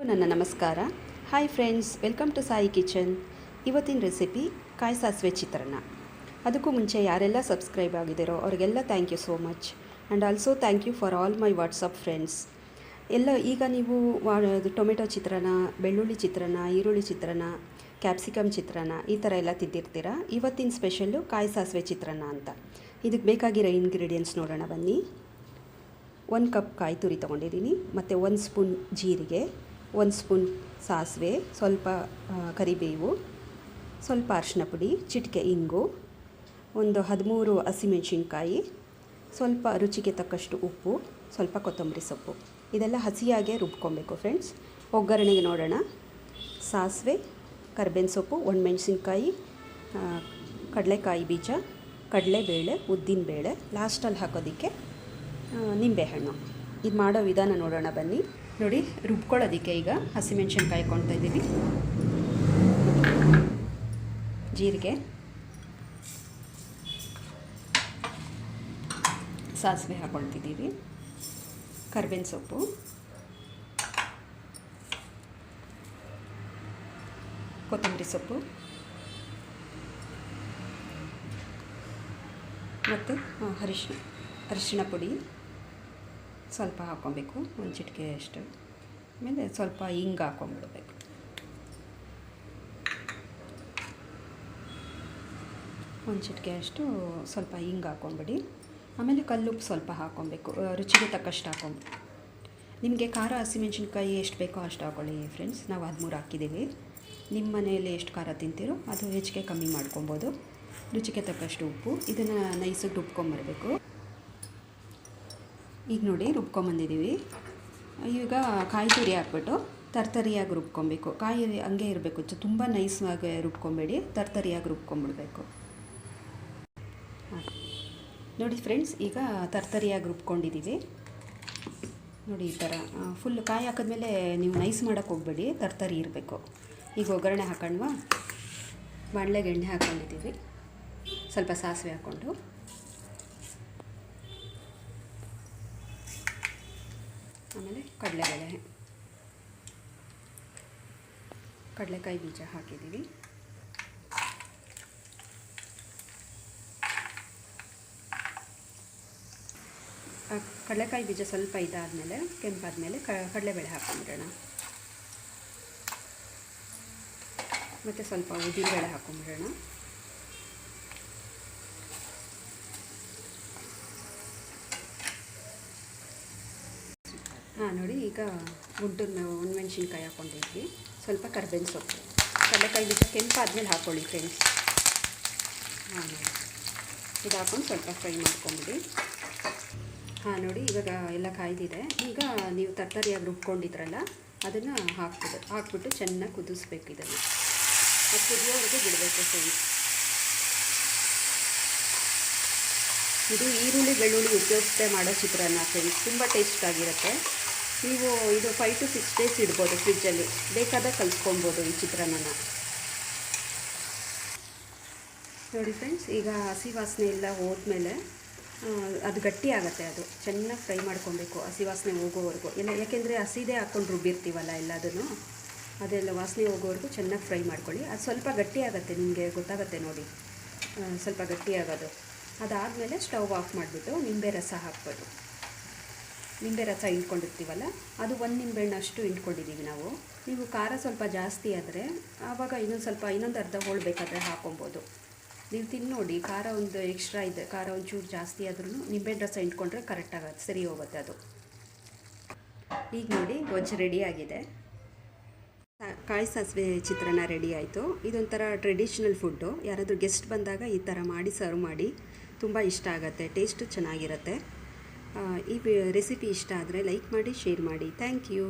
ನನ್ನ ನಮಸ್ಕಾರ. Hi friends welcome to Sai kitchen ಇವತ್ತಿನ ರೆಸಿಪಿ ಕಾಯಿ ಸಾಸಿವೆ ಚಿತ್ರಾನ್ನ. ಅದಕ್ಕೂ ಮುಂಚೆ ಯಾರೆಲ್ಲ ಸಬ್ಸ್ಕ್ರೈಬ್ ಆಗಿದ್ದೀರೋ ಅವರಿಗೆಲ್ಲ thank you so much and also thank you for all my WhatsApp friends ಎಲ್ಲ ಈಗ ನೀವು ಟೊಮೆಟೊ ಚಿತ್ರಾನ್ನ, ಬೆಳ್ಳುಳ್ಳಿ ಚಿತ್ರಾನ್ನ, ಈರುಳ್ಳಿ ಚಿತ್ರಾನ್ನ ಕ್ಯಾಪ್ಸಿಕಮ್ ಚಿತ್ರಾನ್ನ ಈ ಥರ ಎಲ್ಲ ತಿಂದಿರ್ತೀರ? ಇವತ್ತಿನ ಸ್ಪೆಷಲ್ಲು ಕಾಯಿ ಸಾಸಿವೆ ಚಿತ್ರಾನ್ನ ಅಂತ. ಇದಕ್ಕೆ ಬೇಕಾಗಿರೋ ಇಂಗ್ರೀಡಿಯೆಂಟ್ಸ್ ನೋಡೋಣ ಬನ್ನಿ. ಒಂದು ಕಪ್ ಕಾಯಿ ತುರಿ ತೊಗೊಂಡಿದ್ದೀನಿ. ಮತ್ತು ಒಂದು ಸ್ಪೂನ್ ಜೀರಿಗೆ. ಒಂದು ಸ್ಪೂನ್ ಸಾಸಿವೆ, ಸ್ವಲ್ಪ ಕರಿಬೇವು, ಸ್ವಲ್ಪ ಅರಿಶಿನ ಪುಡಿ, ಚಿಟಿಕೆ ಇಂಗು, ಒಂದು ಹದಿಮೂರು ಹಸಿಮೆಣಸಿನ್ಕಾಯಿ, ಸ್ವಲ್ಪ ರುಚಿಗೆ ತಕ್ಕಷ್ಟು ಉಪ್ಪು, ಸ್ವಲ್ಪ ಕೊತ್ತಂಬರಿ ಸೊಪ್ಪು. ಇದೆಲ್ಲ ಹಸಿಯಾಗೆ ರುಬ್ಕೊಬೇಕು ಫ್ರೆಂಡ್ಸ್. ಒಗ್ಗರಣೆಗೆ ನೋಡೋಣ. ಸಾಸಿವೆ, ಕರ್ಬೇವಿನ ಸೊಪ್ಪು, ಒಣಮೆಣ್ಸಿನ್ಕಾಯಿ ಕಡಲೆಕಾಯಿ ಬೀಜ, ಕಡಲೆಬೇಳೆ, ಉದ್ದಿನಬೇಳೆ. ಲಾಸ್ಟಲ್ಲಿ ಹಾಕೋದಕ್ಕೆ ನಿಂಬೆಹಣ್ಣು. ಇದು ಮಾಡೋ ವಿಧಾನ ನೋಡೋಣ ಬನ್ನಿ. ನೋಡಿ, ರುಬ್ಕೊಳ್ಳೋದಕ್ಕೆ ಈಗ ಹಸಿಮೆಣ್ಸಿನ್ಕಾಯಿ ಕೊಳ್ತಾ ಇದ್ದೀವಿ. ಜೀರಿಗೆ, ಸಾಸಿವೆ ಹಾಕೊಳ್ತಿದ್ದೀವಿ ಕರ್ಬೇವಿನ ಸೊಪ್ಪು, ಕೊತ್ತಂಬರಿ ಸೊಪ್ಪು ಮತ್ತು ಅರಿಶಿನ ಅರಿಶಿನ ಪುಡಿ. ಸ್ವಲ್ಪ ಹಾಕ್ಕೊಬೇಕು, ಒಂದು ಚಿಟಿಕೆ ಅಷ್ಟು. ಆಮೇಲೆ ಸ್ವಲ್ಪ ಹಿಂಗೆ ಹಾಕ್ಕೊಂಬಿಡ್ಬೇಕು. ಒಂದು ಚಿಟಿಕೆ ಅಷ್ಟು ಸ್ವಲ್ಪ ಹಿಂಗೆ ಹಾಕ್ಕೊಂಬಿಡಿ. ಆಮೇಲೆ ಕಲ್ಲುಪ್ಪು ಸ್ವಲ್ಪ ಹಾಕ್ಕೊಬೇಕು ರುಚಿಗೆ ತಕ್ಕಷ್ಟು ಹಾಕ್ಕೊಂಡು ನಿಮಗೆ ಖಾರ ಹಸಿಮೆಣ್ಸಿನ್ಕಾಯಿ ಎಷ್ಟು ಬೇಕೋ ಅಷ್ಟು ಹಾಕ್ಕೊಳ್ಳಿ ಫ್ರೆಂಡ್ಸ್. ನಾವು ಹದಿಮೂರು ಹಾಕಿದ್ದೀವಿ. ನಿಮ್ಮ ಮನೆಯಲ್ಲಿ ಎಷ್ಟು ಖಾರ ತಿಂತೀರೋ ಅದು ಹೆಚ್ಚಿಗೆ ಕಮ್ಮಿ ಮಾಡ್ಕೊಬೋದು. ರುಚಿಗೆ ತಕ್ಕಷ್ಟು ಉಪ್ಪು. ಇದನ್ನು ನೈಸಿಗೆ ರುಬ್ಕೊಂಬರ್ಬೇಕು. ಈಗ ನೋಡಿ ರುಬ್ಕೊಂಬಂದಿದ್ದೀವಿ. ಈಗ ಕಾಯಿ ತುರಿ ಹಾಕ್ಬಿಟ್ಟು ತರ್ತರಿಯಾಗಿ ರುಬ್ಕೊಬೇಕು. ಕಾಯಿ ಹಂಗೆ ಇರಬೇಕು. ತುಂಬ ನೈಸಾಗಿ ರುಬ್ಕೊಬೇಡಿ. ತರ್ತರಿಯಾಗಿ ರುಬ್ಕೊಂಬಿಡ್ಬೇಕು. ನೋಡಿ ಫ್ರೆಂಡ್ಸ್ ಈಗ ತರ್ತರಿಯಾಗಿ ರುಬ್ಕೊಂಡಿದ್ದೀವಿ. ನೋಡಿ ಈ ಥರ ಫುಲ್ ಕಾಯಿ ಹಾಕಿದ್ಮೇಲೆ ನೀವು ನೈಸ್ ಮಾಡೋಕ್ಕೆ ಹೋಗಬೇಡಿ. ತರ್ತರಿ ಇರಬೇಕು. ಈಗ ಒಗ್ಗರಣೆ ಹಾಕೊಂಡ್ವಾ? ಬಾಣಲೆಗೆ ಎಣ್ಣೆ ಹಾಕ್ಕೊಂಡಿದ್ದೀವಿ ಸ್ವಲ್ಪ ಸಾಸಿವೆ ಹಾಕ್ಕೊಂಡು ಆಮೇಲೆ ಕಡಲೆಬೇಳೆ. ಕಡಲೆಕಾಯಿ ಬೀಜ ಹಾಕಿದ್ದೀವಿ. ಕಡಲೆಕಾಯಿ ಬೀಜ ಸ್ವಲ್ಪ ಇದಾದಮೇಲೆ, ಕೆಂಪಾದಮೇಲೆ ಕ, ಕಡಲೆಬೇಳೆ ಹಾಕ್ಕೊಂಬಿಡೋಣ. ಮತ್ತು ಸ್ವಲ್ಪ ಉದ್ದಿನಬೇಳೆ ಹಾಕ್ಕೊಂಬಿಡೋಣ. ಹಾಂ, ನೋಡಿ, ಈಗ ಗುಡ್ಡನ್ನ ಒಣಮೆಣ್ಸಿನ್ಕಾಯಿ ಹಾಕ್ಕೊಂಡಿದ್ವಿ ಸ್ವಲ್ಪ ಕರ್ಬೇವಿನ ಸೊಪ್ಪು. ಕಡಲೆಕಾಯಿ ಬೀಜ ಕೆಂಪಾದ್ಮೇಲೆ ಹಾಕ್ಕೊಳ್ಳಿ ಫ್ರೆಂಡ್ಸ್ ಹಾಂ, ನೋಡಿ. ಇದು ಹಾಕ್ಕೊಂಡು ಸ್ವಲ್ಪ ಫ್ರೈ ಮಾಡ್ಕೊಂಬಿಡಿ. ಹಾಂ, ನೋಡಿ, ಇವಾಗ ಎಲ್ಲ ಕಾಯ್ದಿದೆ. ಈಗ ನೀವು ತರಕಾರಿಯಾಗಿ ರುಬ್ಕೊಂಡಿದ್ರಲ್ಲ, ಅದನ್ನು ಹಾಕ್ಬಿಡಿ. ಹಾಕ್ಬಿಟ್ಟು ಚೆನ್ನಾಗಿ ಕುದಿಸ್ಬೇಕು ಇದನ್ನು. ಅದು ಕುದಿಯೋವರೆಗೂ ಬಿಡಬೇಕು ಫ್ರೆಂಡ್ಸ್ ಇದು ಈರುಳ್ಳಿ, ಬೆಳ್ಳುಳ್ಳಿ ಉಪಯೋಗಿಸದೆ ಮಾಡೋ ಚಿತ್ರಾನ್ನ ಫ್ರೆಂಡ್ಸ್ ತುಂಬ ಟೇಸ್ಟಾಗಿರುತ್ತೆ ನೀವು ಇದು ಫೈವ್ ಟು ಸಿಕ್ಸ್ ಡೇಸ್ ಇಡ್ಬೋದು ಫ್ರಿಜ್ಜಲ್ಲಿ ಬೇಕಾದಾಗ ಕಲಿಸ್ಕೊಬೋದು ಈ ಚಿತ್ರಾನ್ನ ನೋಡಿ ಫ್ರೆಂಡ್ಸ್ ಈಗ ಹಸಿ ವಾಸನೆ ಎಲ್ಲ ಹೋದ್ಮೇಲೆ ಅದು ಗಟ್ಟಿ ಆಗುತ್ತೆ ಅದು. ಚೆನ್ನಾಗಿ ಫ್ರೈ ಮಾಡ್ಕೊಬೇಕು ಹಸಿ ವಾಸನೆ ಹೋಗೋವರೆಗೂ. ಎಲ್ಲ, ಯಾಕೆಂದರೆ ಹಸಿದೇ ಹಾಕ್ಕೊಂಡು ರುಬ್ಬಿರ್ತೀವಲ್ಲ ಎಲ್ಲದನ್ನು. ಅದೆಲ್ಲ ವಾಸನೆ ಹೋಗೋವರೆಗೂ ಚೆನ್ನಾಗಿ ಫ್ರೈ ಮಾಡ್ಕೊಳ್ಳಿ. ಅದು ಸ್ವಲ್ಪ ಗಟ್ಟಿ ಆಗುತ್ತೆ, ನಿಮಗೆ ಗೊತ್ತಾಗುತ್ತೆ ನೋಡಿ. ಸ್ವಲ್ಪ ಗಟ್ಟಿ ಆಗೋದು. ಅದಾದಮೇಲೆ ಸ್ಟವ್ ಆಫ್ ಮಾಡಿಬಿಟ್ಟು ನಿಂಬೆ ರಸ ಹಾಕ್ಬೋದು. ನಿಂಬೆ ರಸ ಹಿಂಡ್ಕೊಂಡಿರ್ತೀವಲ್ಲ, ಅದು ಒಂದು ನಿಂಬೆಹಣ್ಣು ಅಷ್ಟು ಹಿಂಡ್ಕೊಂಡಿದ್ದೀವಿ ನಾವು. ನೀವು ಖಾರ ಸ್ವಲ್ಪ ಜಾಸ್ತಿ ಆದರೆ ಆವಾಗ ಇನ್ನೊಂದು ಸ್ವಲ್ಪ, ಇನ್ನೊಂದು ಅರ್ಧ ಹೋಳ್ಬೇಕಾದ್ರೆ ಹಾಕೊಬೋದು. ನೀವು ತಿಂದು ನೋಡಿ, ಖಾರ ಒಂದು ಎಕ್ಸ್ಟ್ರಾ ಇದೆ, ಖಾರ ಒಂಚೂರು ಜಾಸ್ತಿ ಆದ್ರೂ ನಿಂಬೆ ರಸ ಇಟ್ಕೊಂಡ್ರೆ ಕರೆಕ್ಟ್ ಆಗುತ್ತೆ ಸರಿ ಹೋಗುತ್ತೆ ಅದು. ಈಗ ನೋಡಿ ಗೊಜ್ಜು ರೆಡಿ ಆಗಿದೆ. ಕಾಯಿ ಸಾಸಿವೆ ಚಿತ್ರಾನ್ನ ರೆಡಿ ಆಯಿತು. ಇದೊಂಥರ ಟ್ರೆಡಿಷ್ನಲ್ ಫುಡ್ಡು ಯಾರಾದರೂ ಗೆಸ್ಟ್ ಬಂದಾಗ ಈ ಥರ ಮಾಡಿ ಸರ್ವ್ ಮಾಡಿ. ತುಂಬ ಇಷ್ಟ ಆಗುತ್ತೆ, ಟೇಸ್ಟು ಚೆನ್ನಾಗಿರುತ್ತೆ. ಈ ರೆಸಿಪಿ ಇಷ್ಟ ಆದರೆ ಲೈಕ್ ಮಾಡಿ, ಶೇರ್ ಮಾಡಿ. Thank you.